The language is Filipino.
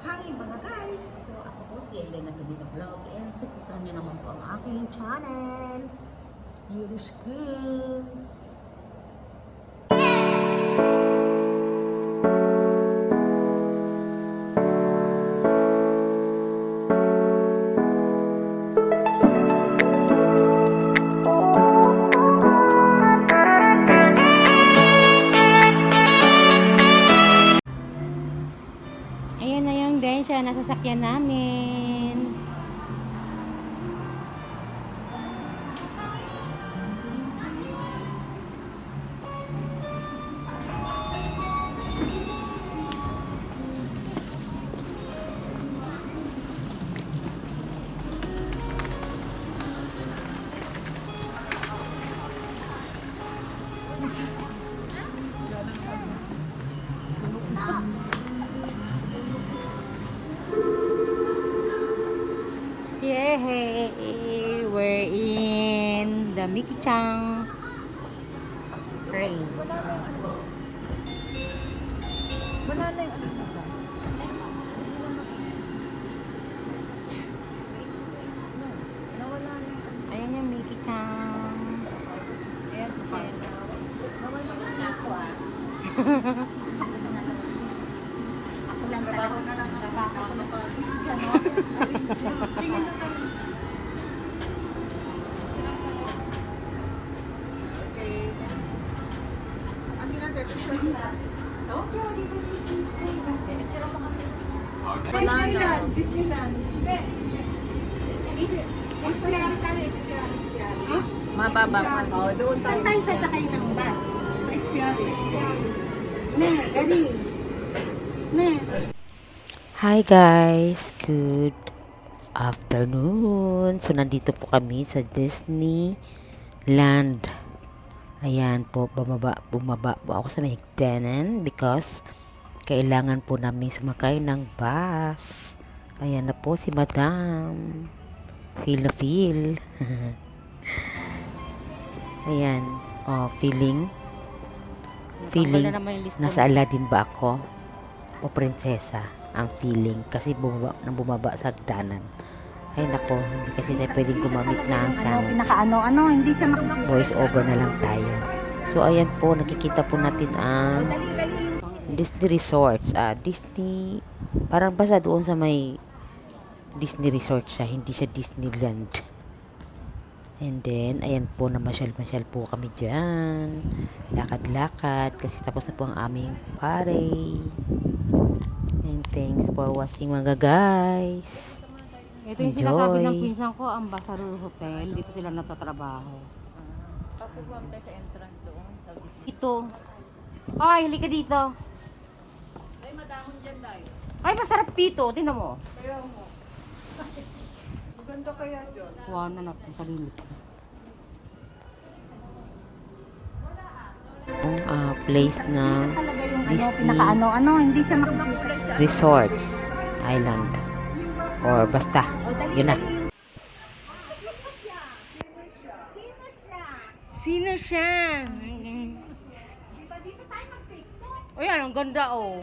Hi mga guys! So ako po si Elena Tubita Vlog and supportan niyo naman po ang aking channel. Yurish Good! Ayan na yung densya na sasakyan namin. Yay! We're in the Mickey Chang train. Wala na yung ano na yung ano. Ayan yung Mickey Chang. Ayan si Shena. Nawala na ako ah. Ako lang talaga. Trabaho na pa. Tingin mo na. Ang ginagawa Disneyland, Disneyland. Experience tayo, experience. Ha? Mababa pa. Oh, doon Saan tayo sasakay ng bus? Sa experience. Ne, gani. Ne. Hi guys! Good afternoon! So, nandito po kami sa Disneyland. Ayan po, bumaba, bumaba po ako sa Higdanan because kailangan po namin sumakay ng bus. Ayan na po si Madam. Feel na feel. Ayan. Oh, feeling. Feeling. Nasa Aladdin ba ako? O prinsesa? Ang feeling. Kasi bumaba, nang bumaba sa hagdanan. Ay nako, hindi kasi tayo pwedeng gumamit ng sounds. Pinakaano, ano, hindi siya makikita. Voice over na lang tayo. So, ayan po, nakikita po natin ang Disney Resorts. Ah, Disney, parang basta doon sa may Disney Resort siya, hindi siya Disneyland. And then, ayan po, namasyal-masyal po kami dyan. Lakad-lakad, kasi tapos na po ang aming party. And thanks for watching mga guys. Ito yung sinasabi ng Enjoy. pinsan ko, Ambassador Hotel. Dito sila natatrabaho. Tayo sa entrance doon sa Disney. Ito. Ay, halika dito. Ay, madamon dyan tayo. Ay, masarap dito. Tingnan mo. Kaya mo. Maganda kaya dyan. Kuha na natin sa sarili ko. Ang ah, place ng Disney Pinakaano, ano, hindi siya makikita. Resorts Island. Or basta, yun na. Sino siya? Uy, ang ganda oh.